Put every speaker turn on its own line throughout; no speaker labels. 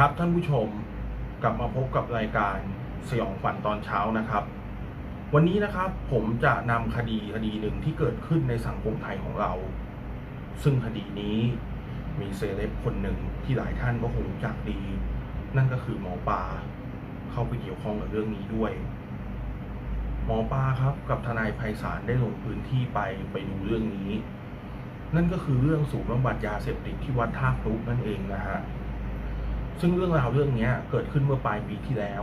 ครับท่านผู้ชมกลับมาพบกับรายการสยองขวัญตอนเช้านะครับ วันนี้นะครับผมจะนำคดีคดีหนึ่งที่เกิดขึ้นในสังคมไทยของเรา ซึ่งคดีนี้มีเซเลบคนหนึ่งที่หลายท่านก็คงรู้จักดี นั่นก็คือหมอปลาเข้าไปเกี่ยวข้องกับเรื่องนี้ด้วย หมอปลาครับกับทนายไพศาลได้ลงพื้นที่ไปไปดูเรื่องนี้ นั่นก็คือเรื่องศูนย์บำบัดยาเสพติดที่วัดท่าพลุนั่นเองนะฮะ ซึ่งเรื่องราวเรื่องนี้เกิดขึ้นเมื่อปลายปีที่แล้ว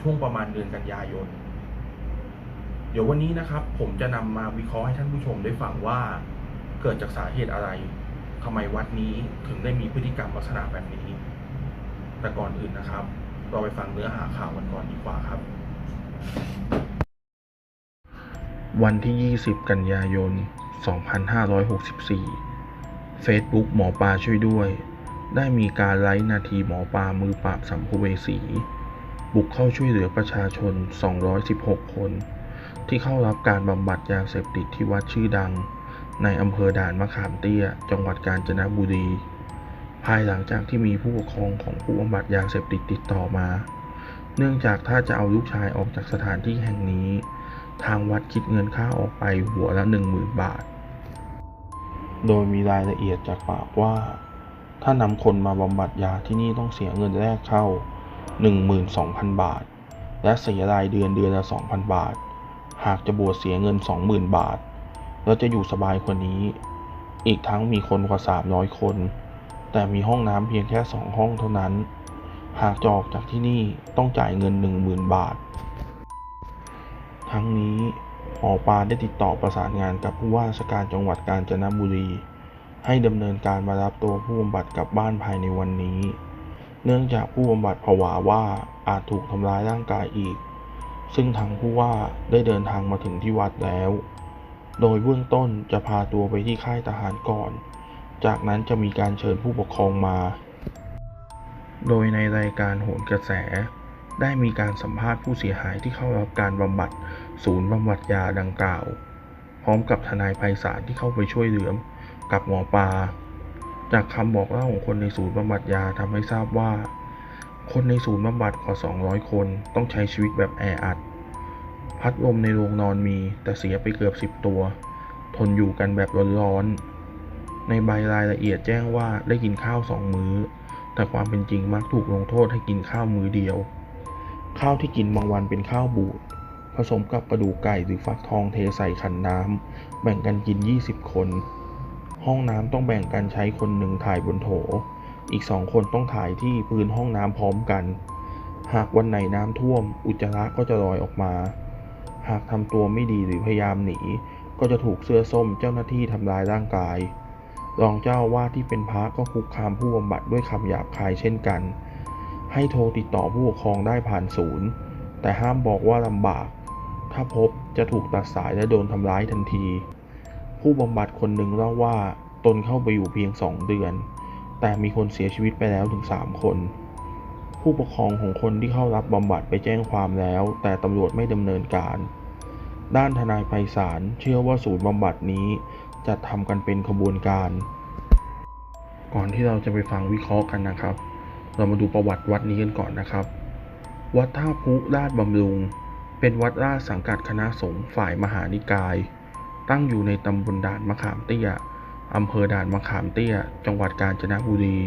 ช่วงประมาณเดือนกันยายน เดี๋ยววันนี้นะครับ ผมจะนำมาวิเคราะห์ให้ท่านผู้ชมได้ฟังว่า เกิดจากสาเหตุอะไรทำไมวัดนี้ถึงได้มีพฤติกรรมลักษณะแบบนี้ แต่ก่อนอื่นนะครับ เราไปฟังเนื้อหาข่าวกันก่อนดีกว่าครับ วันที่ 20 กันยายน 2564 Facebook หมอปลาช่วยด้วย ได้มีการไลฟ์นาทีหมอปลามือปราบสัมภเวสี บุกเข้าช่วยเหลือประชาชน 216 คน ที่เข้ารับการบำบัดยาเสพติดที่วัดชื่อดัง ในอำเภอด่านมะขามเตี้ย จังหวัดกาญจนบุรี ภายหลังจากที่มีผู้ปกครองของผู้บำบัดยาเสพติดติดต่อมา เนื่องจากถ้าจะเอาลูกชายออกจากสถานที่แห่งนี้ ทางวัดคิดเงินค่าออกไปหัวละ 10,000 บาท โดยมีรายละเอียดจากปากว่า ถ้านำคนมาบำบัดยาที่นี่ต้องเสียเงินแรกเข้า 12,000 บาท และเสียรายเดือนเดือนละ 2,000 บาท หากจะบวชเสียเงิน 20,000 บาท แล้วจะอยู่สบายกว่านี้ อีกทั้งมีคนกว่า 300 คน แต่มีห้องน้ำเพียงแค่ 2 ห้องเท่านั้น หากจะออกจากที่นี่ต้องจ่ายเงิน 10,000 บาท ทั้งนี้หมอปลาได้ติดต่อประสานงานกับผู้ว่าราชการจังหวัดกาญจนบุรี ให้ดำเนินการมารับตัวผู้บำบัดกลับบ้านภายในวันนี้ เนื่องจากผู้บำบัดผวาว่าอาจถูกทำร้ายร่างกายอีก ซึ่งทางผู้ว่าได้เดินทางมาถึงที่วัดแล้ว โดยเบื้องต้นจะพาตัวไปที่ค่ายทหารก่อน จากนั้นจะมีการเชิญผู้ปกครองมา โดยในรายการโหนกระแสได้มีการสัมภาษณ์ผู้เสียหายที่เข้ารับการบำบัด ศูนย์บำบัดยาดังกล่าว พร้อมกับทนายไพศาลที่เข้าไปช่วยเหลือ กับหมอปลาจากคำบอกเล่าของคนในศูนย์บำบัดยาทำให้ทราบว่า คนในศูนย์บำบัดกว่า 200 คนต้องใช้ชีวิตแบบแออัด พัดลมในโรงนอนมีแต่เสียไปเกือบ 10 ตัว ทนอยู่กันแบบร้อนๆ ในใบรายละเอียดแจ้งว่าได้กินข้าวสองมื้อ แต่ความเป็นจริงมักถูกลงโทษให้กินข้าวมื้อเดียว ข้าวที่กินบางวันเป็นข้าวบูด ผสมกับกระดูกไก่หรือฟักทองเทใส่ขันน้ำแบ่งกันกิน 20 คน ห้องน้ำต้องแบ่งกันใช้คนหนึ่งถ่ายบนโถ อีกสองคนต้องถ่ายที่พื้นห้องน้ำพร้อมกัน หากวันไหนน้ำท่วม อุจจาระก็จะลอยออกมา หากทำตัวไม่ดีหรือพยายามหนี ก็จะถูกเสื้อส้มเจ้าหน้าที่ทำร้ายร่างกาย รองเจ้าว่าที่เป็นพระก็คุกคามผู้บำบัดด้วยคำหยาบคายเช่นกัน ให้โทรติดต่อผู้ปกครองได้ผ่านศูนย์ แต่ห้ามบอกว่าลำบาก ถ้าพบจะถูกตัดสายและโดนทำร้ายทันที ผู้บำบัดคนหนึ่งเล่าว่าตนเข้าไปอยู่เพียงสองเดือน แต่มีคนเสียชีวิตไปแล้วถึงสามคน ผู้ปกครองของคนที่เข้ารับบำบัดไปแจ้งความแล้ว แต่ตำรวจไม่ดำเนินการ ด้านทนายไพศาลเชื่อว่าศูนย์บำบัดนี้จะทำกันเป็นขบวนการ ก่อนที่เราจะไปฟังวิเคราะห์กันนะครับ เรามาดูประวัติวัดนี้กันก่อนนะครับ วัดท่าพุราชบำรุง เป็นวัดราชสังกัดคณะสงฆ์ฝ่ายมหานิกาย ตั้งอยู่ในตำบลด่านมะขามเตี้ยอำเภอด่านมะขามเตี้ย จังหวัดกาญจนบุรี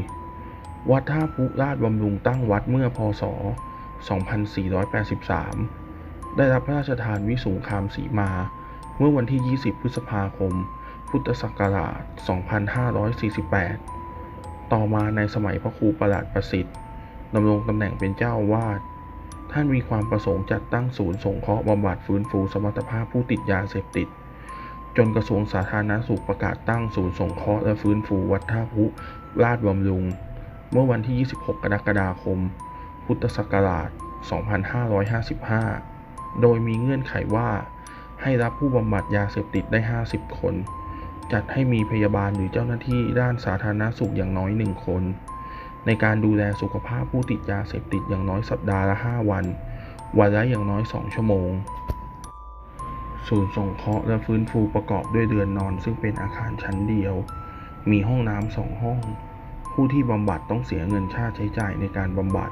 วัดท่าพุราชบำรุงตั้งวัดเมื่อพศ 2483 ได้รับพระราชทานวิสุงคามสีมา เมื่อวันที่ 20 พฤษภาคม พุทธศักราช 2548 ต่อมาในสมัยพระครูประหลัดประสิทธิ์ดำรงตำแหน่งเป็นเจ้าวาสท่านมีความประสงค์จัดตั้งศูนย์สงเคราะห์บำบัดฟื้นฟูสมรรถภาพผู้ติดยาเสพติด จนกระทรวงสาธารณสุขประกาศตั้งศูนย์สงเคราะห์และฟื้นฟูวัดท่าพุราชบำรุง เมื่อวันที่ 26 กรกฎาคม พุทธศักราช 2555 โดยมีเงื่อนไขว่า ให้รับผู้บำบัดยาเสพติดได้ 50 คน จัดให้มีพยาบาลหรือเจ้าหน้าที่ด้านสาธารณสุขอย่างน้อยหนึ่งคน ในการดูแลสุขภาพผู้ติดยาเสพติดอย่างน้อยสัปดาห์ละ 5 วัน วันละอย่างน้อย 2 ชั่วโมง ศูนย์สงเคราะห์และฟื้นฟูประกอบด้วยเรือนนอน ซึ่งเป็นอาคารชั้นเดียว มีห้องน้ำสองห้อง ผู้ที่บำบัดต้องเสียเงินค่าใช้จ่ายในการบำบัด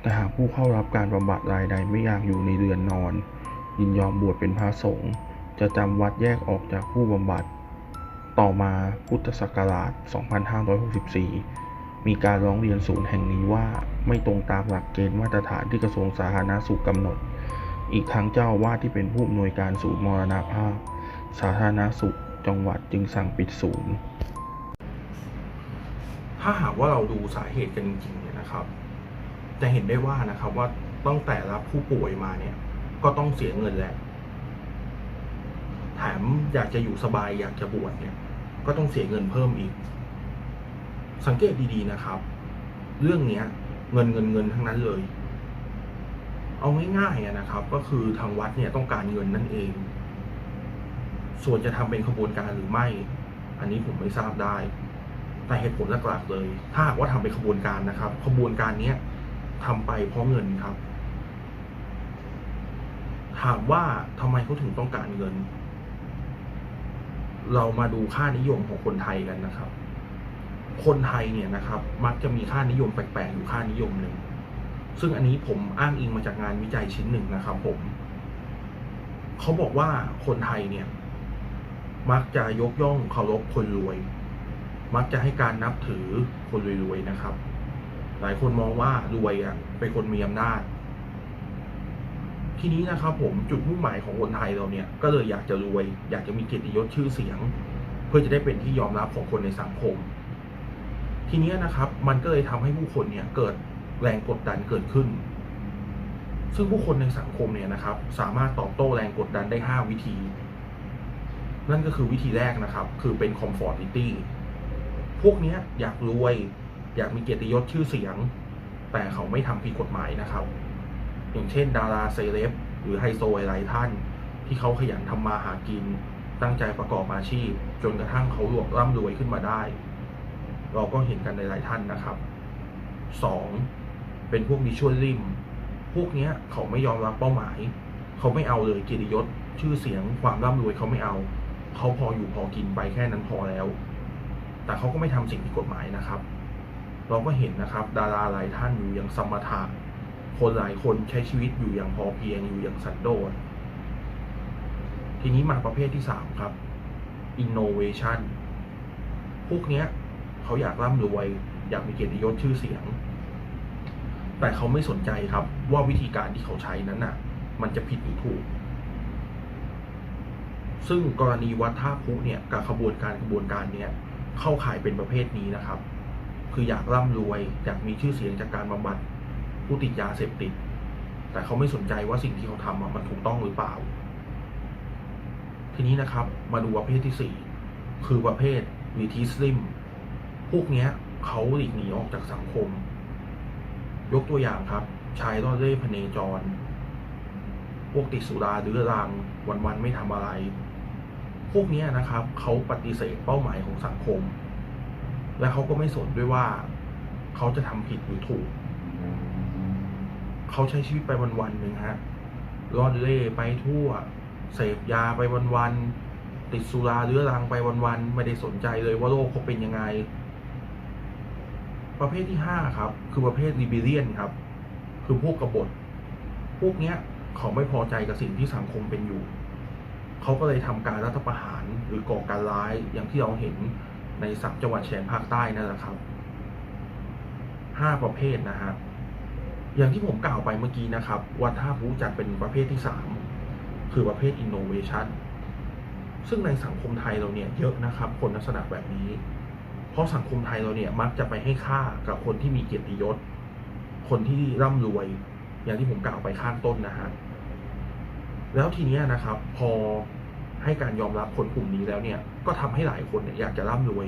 แต่หากผู้เข้ารับการบำบัดรายใดไม่อยากอยู่ในเรือนนอน ยินยอมบวชเป็นพระสงฆ์จะจำวัดแยกออกจากผู้บำบัด ต่อมาพุทธศักราช 2564 มีการร้องเรียนศูนย์แห่งนี้ว่าไม่ตรงตามหลักเกณฑ์มาตรฐานที่กระทรวงสาธารณสุขกำหนด อีกทั้งเจ้าวาสที่เป็นผู้อำนวยการศูนย์มรณภาพ สาธารณสุขจังหวัดจึงสั่งปิดศูนย์ ถ้าหากว่าเราดูสาเหตุกันจริงๆเนี่ยนะครับ จะเห็นได้ว่านะครับว่าตั้งแต่รับผู้ป่วยมาเนี่ย ก็ต้องเสียเงินแหละแถมอยากจะอยู่สบายอยากจะบวชเนี่ย ก็ต้องเสียเงินเพิ่มอีก สังเกตดีๆนะครับ เรื่องเนี้ย เงินเงินเงินทั้งนั้นเลย เอาง่ายๆนะครับ ก็คือทางวัดเนี่ยต้องการเงินนั่นเอง ส่วนจะทำเป็นขบวนการหรือไม่ อันนี้ผมไม่ทราบได้ แต่เหตุผลหลักๆเลย ถ้าหากว่าทำเป็นขบวนการนะครับ ขบวนการเนี้ยทำไปเพราะเงินครับ ถามว่าทำไมเขาถึงต้องการเงิน เรามาดูค่านิยมของคนไทยกันนะครับ คนไทยเนี่ยนะครับ มักจะมีค่านิยมแปลกๆอยู่ค่านิยมหนึ่ง ซึ่งอันนี้ผมอ้างอิงมาจากงานวิจัยชิ้นหนึ่งนะครับผมเขาบอกว่าคนไทยเนี่ย มักจะยกย่องเคารพคนรวย มักจะให้การนับถือคนรวยๆนะครับ หลายคนมองว่ารวยอะเป็นคนมีอำนาจ ทีนี้นะครับ ผมจุดมุ่งหมายของคนไทยเราเนี่ย ก็เลยอยากจะรวย อยากจะมีเกียรติยศชื่อเสียง เพื่อจะได้เป็นที่ยอมรับของคนในสังคม ทีนี้นะครับ มันก็เลยทำให้ผู้คนเนี่ยเกิด แรงกดดันเกิดขึ้น ซึ่งผู้คนในสังคมเนี่ยนะครับ สามารถตอบโต้แรงกดดันได้ 5 วิธี นั่นก็คือวิธีแรกนะครับ คือเป็น conformity พวกเนี้ยอยากรวย อยากมีเกียรติยศชื่อเสียง แต่เขาไม่ทำผิดกฎหมายนะครับ อย่างเช่น ดาราเซเลบหรือไฮโซหลายท่าน ที่เขาขยันทำมาหากิน ตั้งใจประกอบอาชีพ จนกระทั่งเขารวบร่ำรวยขึ้นมาได้ เราก็เห็นกันในหลายท่านนะครับ สองเป็นพวกวิชวลริม พวกเนี้ยเขาไม่ยอมรับเป้าหมาย เขาไม่เอาเลยเกียรติยศ ชื่อเสียงความร่ำรวยเขาไม่เอา เขาพออยู่พอกินไปแค่นั้นพอแล้ว แต่เขาก็ไม่ทำสิ่งผิดกฎหมายนะครับ เราก็เห็นนะครับ ดาราหลายท่านอยู่อย่างสมถะคนหลายคนใช้ชีวิตอยู่อย่างพอเพียงอยู่อย่างสันโดษทีนี้มาประเภทที่สามครับ innovation พวกเนี้ยเขาอยากร่ำรวย อยากมีเกียรติยศชื่อเสียง แต่เขาไม่สนใจครับ ว่าวิธีการที่เขาใช้นั้นน่ะ มันจะผิดหรือถูก ซึ่งกรณีวัดท่าพุเนี่ยกับขบวนการขบวนการเนี้ยเข้าข่ายเป็นประเภทนี้นะครับ คืออยากร่ำรวยอยากมีชื่อเสียงจากการบำบัดผู้ติดยาเสพติด แต่เขาไม่สนใจว่าสิ่งที่เขาทำมันถูกต้องหรือเปล่า ทีนี้นะครับ มาดูประเภทที่สี่คือประเภทวีทีสลิมพวกเนี้ย เขาหลีกหนีออกจากสังคม ยกตัวอย่างครับ ชายร่อนเร่พเนจร พวกติดสุราหรือรังวันๆไม่ทำอะไร พวกนี้นะครับ เขาปฏิเสธเป้าหมายของสังคม และเขาก็ไม่สนด้วยว่า เขาจะทำผิดหรือถูก เขาใช้ชีวิตไปวันๆหนึ่งฮะร่อนเร่ไปทั่ว เสพยาไปวันๆติดสุราเรื้อรังไปวันๆไม่ได้สนใจเลยว่าโลกเขาเป็นยังไง ประเภทที่ห้าครับ คือประเภทรีเบเลียนครับ คือพวกกบฏ พวกเนี้ยเขาไม่พอใจกับสิ่งที่สังคมเป็นอยู่ เขาก็เลยทำการรัฐประหารหรือก่อการร้ายอย่างที่เราเห็นในสักจังหวัดแฉนภาคใต้นั่นแหละครับห้าประเภทนะฮะอย่างที่ผมกล่าวไปเมื่อกี้นะครับ วัดท่าพูจัดเป็นประเภทที่สามคือประเภท innovation ซึ่งในสังคมไทยเราเนี่ยเยอะนะครับ คนลักษณะแบบนี้ เพราะสังคมไทยเราเนี่ยมักจะไปให้ค่ากับคนที่มีเกียรติยศ คนที่ร่ำรวย อย่างที่ผมกล่าวไปข้างต้นนะฮะแล้วทีนี้นะครับ พอให้การยอมรับคนกลุ่มนี้แล้วเนี่ย ก็ทำให้หลายคนเนี่ยอยากจะร่ำรวย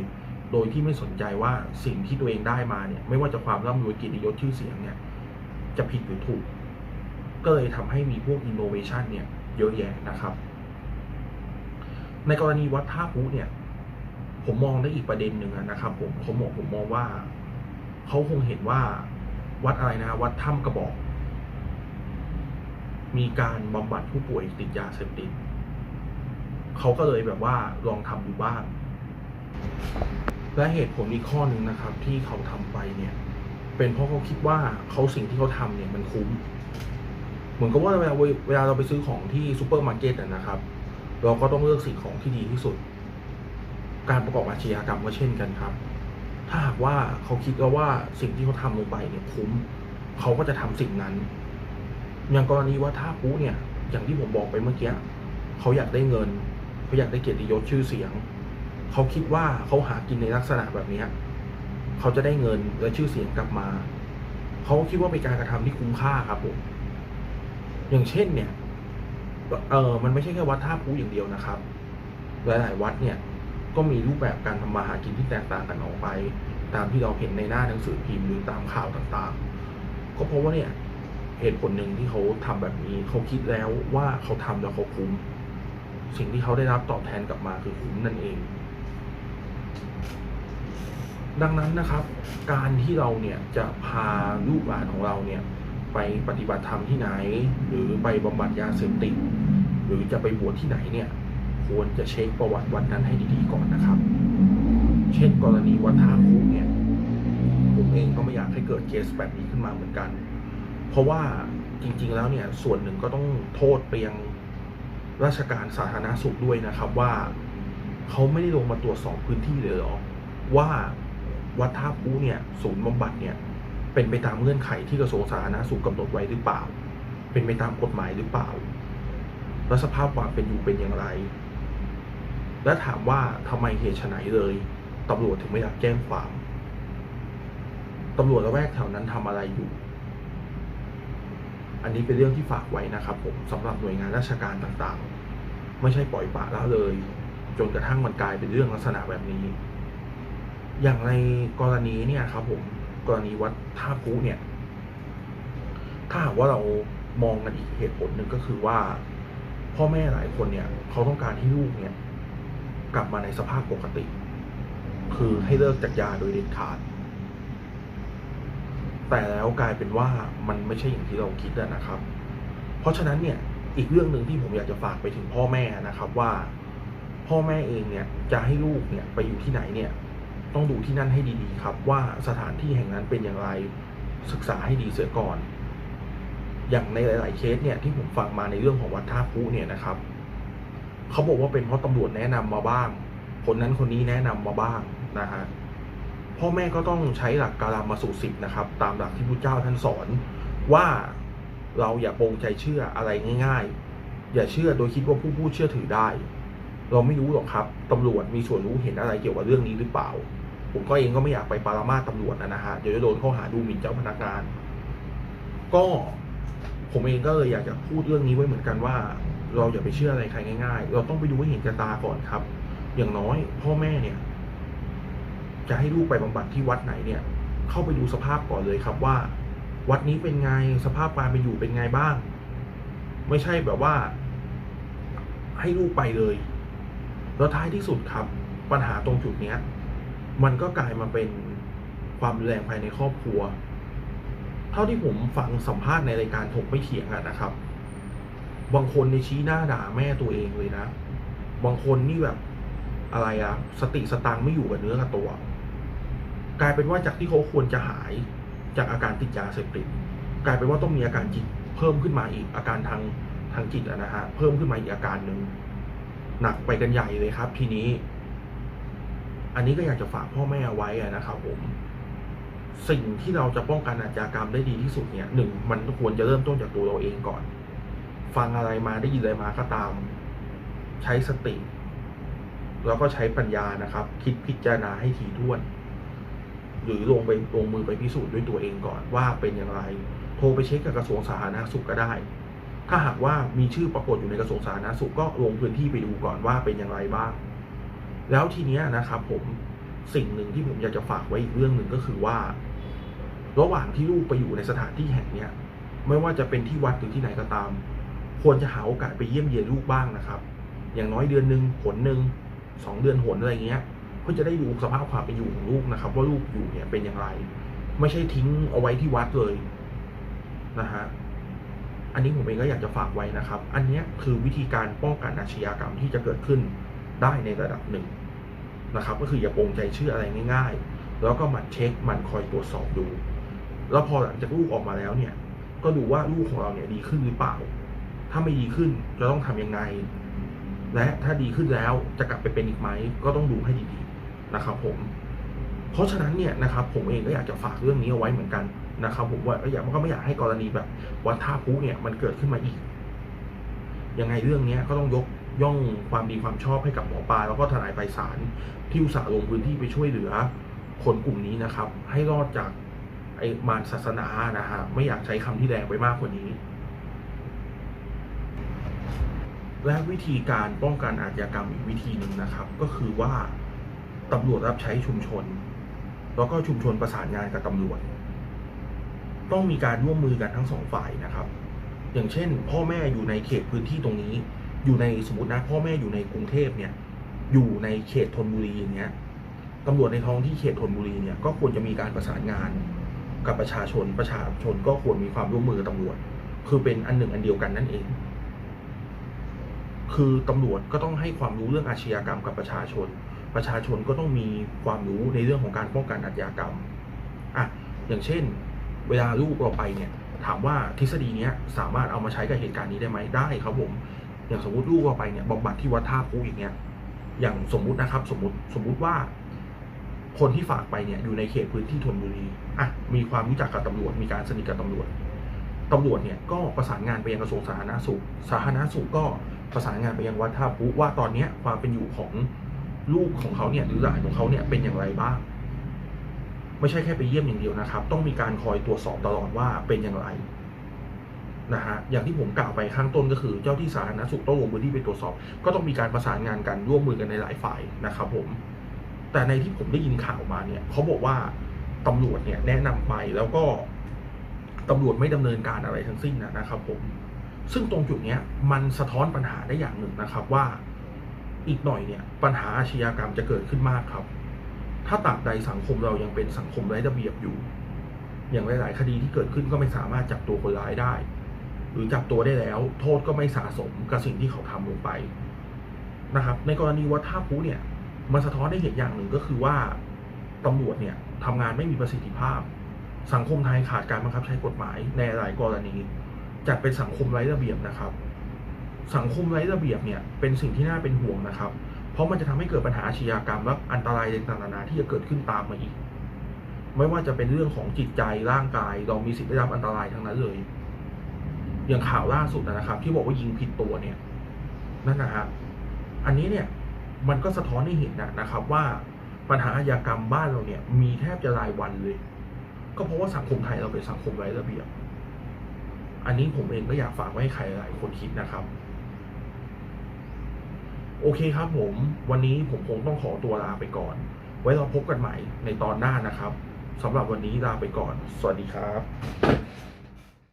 โดยที่ไม่สนใจว่าสิ่งที่ตัวเองได้มาเนี่ย ไม่ว่าจะความร่ำรวยเกียรติยศชื่อเสียงเนี่ย จะผิดหรือถูก ก็เลยทำให้มีพวก innovation เนี่ยเยอะแยะนะครับ ในกรณีวัดท่าพุเนี่ย ผมมองได้อีกประเด็นหนึ่งนะครับ ผมเขาบอกผมมองว่าเขาคงเห็นว่าวัดอะไรนะ วัดถ้ำกระบอก มีการบำบัดผู้ป่วยติดยาเสพติดเขาก็เลยแบบว่าลองทำดูบ้างและเหตุผลอีกข้อหนึ่งนะครับ ที่เขาทำไปเนี่ย เป็นเพราะเขาคิดว่าเขาสิ่งที่เขาทำเนี่ยมันคุ้ม เหมือนกับว่าเวลาเวลาเราไปซื้อของที่ซูเปอร์มาร์เก็ตนะครับ เราก็ต้องเลือกสิ่งของที่ดีที่สุด การประกอบอาชญากรรมก็เช่นกันครับ ถ้าหากว่าเขาคิดแล้วว่าสิ่งที่เขาทำลงไปเนี่ยคุ้มเขาก็จะทำสิ่งนั้น อย่างกรณีว่าถ้าปุ๊เนี่ย อย่างที่ผมบอกไปเมื่อกี้เขาอยากได้เงิน เขาอยากได้เกียรติยศชื่อเสียง เขาคิดว่าเขาหากินในลักษณะแบบเนี้ยเขาจะได้เงินและชื่อเสียงกลับมา เขาคิดว่าเป็นการกระทำที่คุ้มค่าครับผมอย่างเช่นเนี่ย เออมันไม่ใช่แค่วัดท่าพูอย่างเดียวนะครับ หลายๆวัดเนี่ย ก็มีรูปแบบการทำมาหากินที่แตกต่างกันออกไป ตามที่เราเห็นในหน้าหนังสือพิมพ์หรือตามข่าวต่างๆ ก็เพราะว่าเนี่ยเหตุผลหนึ่งที่เขาทำแบบนี้เขาคิดแล้วว่าเขาทำแล้วเขาคุ้ม สิ่งที่เขาได้รับตอบแทนกลับมาคือคุ้มนั่นเอง ดังนั้นนะครับ การที่เราเนี่ยจะพาลูกหลานของเราเนี่ยไปปฏิบัติธรรมที่ไหน หรือไปบำบัดยาเสพติดหรือจะไปบวชที่ไหนเนี่ย ควรจะเช็คประวัติวัดนั้นให้ดีๆก่อนนะครับ เช่นกรณีวัดท่าคูเนี่ยผมเองก็ไม่อยากให้เกิดเคสแบบนี้ขึ้นมาเหมือนกัน เพราะว่าจริง ๆ แล้วเนี่ยส่วนหนึ่งก็ต้องโทษไปยังราชการสาธารณสุขด้วยนะครับว่าเขาไม่ได้ลงมาตรวจสอบพื้นที่เลยหรอว่าวัดท่าปูเนี่ยศูนย์บำบัดเนี่ยเป็นไปตามเงื่อนไขที่กระทรวงสาธารณสุขกำหนดไว้หรือเปล่า เป็นไปตามกฎหมายหรือเปล่า และสภาพความเป็นอยู่เป็นอย่างไร และถามว่าทำไมเหตุไฉนเลยตำรวจถึงไม่อยากแจ้งความตำรวจละแวกแถวนั้นทำอะไรอยู่ อันนี้เป็นเรื่องที่ฝากไว้นะครับ ผมสำหรับหน่วยงานราชการต่างๆ ไม่ใช่ปล่อยปละละเลย จนกระทั่งมันกลายเป็นเรื่องลักษณะแบบนี้ อย่างในกรณีเนี่ยครับ ผมกรณีวัดท่าพุเนี่ย ถ้าหากว่าเรามองกันอีกเหตุผลหนึ่งก็คือว่า พ่อแม่หลายคนเนี่ย เขาต้องการให้ลูกเนี่ย กลับมาในสภาพปกติ คือให้เลิกจากยาโดยเด็ดขาด แต่แล้วกลายเป็นว่ามันไม่ใช่อย่างที่เราคิดนะครับ เพราะฉะนั้นเนี่ยอีกเรื่องหนึ่งที่ผมอยากจะฝากไปถึงพ่อแม่นะครับว่า พ่อแม่เองเนี่ยจะให้ลูกเนี่ยไปอยู่ที่ไหนเนี่ยต้องดูที่นั่นให้ดีๆ ครับ ว่าสถานที่แห่งนั้นเป็นอย่างไรศึกษาให้ดีเสียก่อน อย่างในหลาย ๆ เคสเนี่ยที่ผมฟังมาในเรื่องของวัดท่าพุเนี่ยนะครับ เขาบอกว่าเป็นเพราะตำรวจแนะนำมาบ้าง คนนั้นคนนี้แนะนำมาบ้างนะฮะพ่อแม่ก็ต้องใช้หลักการมาสู่สิทธิ์นะครับ ตามหลักที่พระเจ้าท่านสอนว่าเราอย่าโปรงใจเชื่ออะไรง่าย ๆ อย่าเชื่อโดยคิดว่าผู้พูดเชื่อถือได้ เราไม่รู้หรอกครับตำรวจมีส่วนรู้เห็นอะไรเกี่ยวกับเรื่องนี้หรือเปล่า ผมก็เองก็ไม่อยากไปปารามาตำรวจนะฮะเดี๋ยวจะโดนข้อหาดูหมิ่นเจ้าพนักงาน ก็ผมเองก็เลยอยากจะพูดเรื่องนี้ไว้เหมือนกันว่า เราอย่าไปเชื่ออะไรใครง่ายๆ เราต้องไปดูให้เห็นกับตาก่อนครับ อย่างน้อย พ่อแม่เนี่ย จะให้ลูกไปบำบัดที่วัดไหนเนี่ย เข้าไปดูสภาพก่อนเลยครับว่า วัดนี้เป็นไงสภาพการเป็นอยู่เป็นไงบ้าง ไม่ใช่แบบว่า ให้ลูกไปเลย แล้วท้ายที่สุดครับ ปัญหาตรงจุดเนี้ย มันก็กลายมาเป็นความรุนแรงภายในครอบครัว เท่าที่ผมฟังสัมภาษณ์ในรายการถกไม่เถียงอะนะครับ บางคนในชี้หน้าด่าแม่ตัวเองเลยนะ บางคนนี่แบบอะไรอะสติสตังไม่อยู่กับเนื้อกับตัว กลายเป็นว่าจากที่เขาควรจะหายจากอาการติดยาเสพติดกลายเป็นว่าต้องมีอาการจิตเพิ่มขึ้นมาอีกอาการทางทางจิตอะนะฮะเพิ่มขึ้นมาอีกอาการหนึ่งหนักไปกันใหญ่เลยครับ ทีนี้ อันนี้ก็อยากจะฝากพ่อแม่ไว้นะครับ ผม สิ่งที่เราจะป้องกันอาชญากรรมได้ดีที่สุดเนี่ยหนึ่งมันควรจะเริ่มต้นจากตัวเราเองก่อน ฟังอะไรมาได้ยินอะไรมาก็ตาม ใช้สติ แล้วก็ใช้ปัญญานะครับ คิดพิจารณาให้ถี่ถ้วน หรือลงไปลงมือไปพิสูจน์ด้วยตัวเองก่อนว่าเป็นอย่างไร โทรไปเช็คกับกระทรวงสาธารณสุขก็ได้ ถ้าหากว่ามีชื่อปรากฏอยู่ในกระทรวงสาธารณสุขก็ลงพื้นที่ไปดูก่อนว่าเป็นอย่างไรบ้าง แล้วทีเนี้ยนะครับผมสิ่งหนึ่งที่ผมอยากจะฝากไว้อีกเรื่องหนึ่งก็คือว่า ระหว่างที่ลูกไปอยู่ในสถานที่แห่งเนี้ยไม่ว่าจะเป็นที่วัดหรือที่ไหนก็ตาม ควรจะหาโอกาสไปเยี่ยมเยียนลูกบ้างนะครับ อย่างน้อยเดือนหนึ่งหนหนึ่งสองเดือนหนอะไรเงี้ยเพื่อจะได้ดูสภาพความเป็นอยู่ของลูกนะครับ ว่าลูกอยู่เนี่ยเป็นอย่างไร ไม่ใช่ทิ้งเอาไว้ที่วัดเลยนะฮะอันนี้ผมเองก็อยากจะฝากไว้นะครับ อันนี้คือวิธีการป้องกันอาชญากรรมที่จะเกิดขึ้นได้ในระดับหนึ่งนะครับ ก็คืออย่าปรงใจเชื่ออะไรง่าย ๆ แล้วก็หมั่นเช็คหมั่นคอยตรวจสอบดู แล้วพอหลังจากลูกออกมาแล้วเนี่ย ก็ดูว่าลูกของเราเนี่ยดีขึ้นหรือเปล่า ถ้าไม่ดีขึ้นจะต้องทำยังไง และถ้าดีขึ้นแล้วจะกลับไปเป็นอีกไหมก็ต้องดูให้ดีๆนะครับ ผม เพราะฉะนั้นเนี่ยนะครับ ผมเองก็อยากจะฝากเรื่องนี้เอาไว้เหมือนกันนะครับ ผมว่าก็อยากก็ไม่อยากให้กรณีแบบวัดท่าพุเนี่ยมันเกิดขึ้นมาอีกยังไงเรื่องเนี้ยก็ต้องยกย่องความดีความชอบให้กับหมอปลาแล้วก็ทนายไพศาลที่อุตส่าห์ลงพื้นที่ไปช่วยเหลือ คนกลุ่มนี้นะครับ ให้รอดจากไอ้มารศาสนานะฮะไม่อยากใช้คำที่แรงไปมากกว่านี้ และวิธีการป้องกันอาชญากรรมอีกวิธีหนึ่งนะครับ ก็คือว่าตำรวจรับใช้ชุมชน แล้วก็ชุมชนประสานงานกับตำรวจ ต้องมีการร่วมมือกันทั้งสองฝ่ายนะครับ อย่างเช่น พ่อแม่อยู่ในเขตพื้นที่ตรงนี้ อยู่ในสมมตินะพ่อแม่อยู่ในกรุงเทพเนี่ยอยู่ในเขตธนบุรีอย่างเงี้ยตำรวจในท้องที่เขตธนบุรีเนี่ยก็ควรจะมีการประสานงานกับประชาชนประชาชนก็ควรมีความร่วมมือตำรวจ คือเป็นอันหนึ่งอันเดียวกันนั่นเอง คือตำรวจก็ต้องให้ความรู้เรื่องอาชญากรรมกับประชาชน ประชาชนก็ต้องมีความรู้ในเรื่องของการป้องกันอาชญากรรมอะอย่างเช่น เวลาลูกเราไปเนี่ยถามว่าทฤษฎีเนี้ยสามารถเอามาใช้กับเหตุการณ์นี้ได้ไหมได้ครับผม อย่างสมมติลูกเราไปเนี่ยบำบัดที่วัดท่าพูอย่างเงี้ยอย่างสมมุตินะครับ สมมติสมมุติว่า คนที่ฝากไปเนี่ยอยู่ในเขตพื้นที่ธนบุรีอะมีความรู้จักกับตำรวจมีการสนิทกับตำรวจตำรวจเนี่ยก็ประสานงานไปยังกระทรวงสาธารณสุข สาธารณสุขก็ ประสานงานไปยังวัดท่าพูว่าตอนเนี้ยความเป็นอยู่ของลูกของเขาเนี่ยหรือหลานของเขาเนี่ยเป็นอย่างไรบ้าง ไม่ใช่แค่ไปเยี่ยมอย่างเดียวนะครับ ต้องมีการคอยตรวจสอบตลอดว่าเป็นอย่างไรนะฮะอย่างที่ผมกล่าวไปข้างต้นก็คือเจ้าที่สาธารณสุขต้องลงพื้นที่ไปตรวจสอบ ก็ต้องมีการประสานงานกันร่วมมือกันในหลายฝ่ายนะครับผมแต่ในที่ผมได้ยินข่าวมาเนี่ยเขาบอกว่าตำรวจเนี่ยแนะนำไปแล้วก็ตำรวจไม่ดำเนินการอะไรทั้งสิ้นนะนะครับผม ซึ่งตรงจุดนี้มันสะท้อนปัญหาได้อย่างหนึ่งนะครับว่าอีกหน่อยเนี่ยปัญหาอาชญากรรมจะเกิดขึ้นมากครับ ถ้าตราบใดสังคมเรายังเป็นสังคมไร้ระเบียบอยู่ อย่างหลาย ๆ คดีที่เกิดขึ้นก็ไม่สามารถจับตัวคนร้ายได้ หรือจับตัวได้แล้ว โทษก็ไม่สะสมกับสิ่งที่เขาทำลงไปนะครับ ในกรณีวัดท่าพูเนี่ยมันสะท้อนได้เห็นอย่างหนึ่งก็คือว่าตำรวจเนี่ยทำงานไม่มีประสิทธิภาพ สังคมไทยขาดการบังคับใช้กฎหมายในหลายกรณี จัดเป็นสังคมไร้ระเบียบนะครับ สังคมไร้ระเบียบเนี่ยเป็นสิ่งที่น่าเป็นห่วงนะครับ เพราะมันจะทำให้เกิดปัญหาอาชญากรรมและอันตรายต่างๆนานาที่จะเกิดขึ้นตามมาอีก ไม่ว่าจะเป็นเรื่องของจิตใจร่างกาย เรามีสิทธิ์ได้รับอันตรายทั้งนั้นเลย อย่างข่าวล่าสุดนะครับ ที่บอกว่ายิงผิดตัวเนี่ยนั่นนะฮะอันนี้เนี่ยมันก็สะท้อนให้เห็นนะนะครับว่าปัญหาอาชญากรรมบ้านเราเนี่ยมีแทบจะรายวันเลย ก็เพราะว่าสังคมไทยเราเป็นสังคมไร้ระเบียบ อันนี้ผมเองก็อยากฝากไว้ให้ใครหลายคนคิดนะครับ โอเคครับผม วันนี้ผมคงต้องขอตัวลาไปก่อน ไว้เราพบกันใหม่ในตอนหน้านะครับสำหรับวันนี้ลาไปก่อน สวัสดีครับ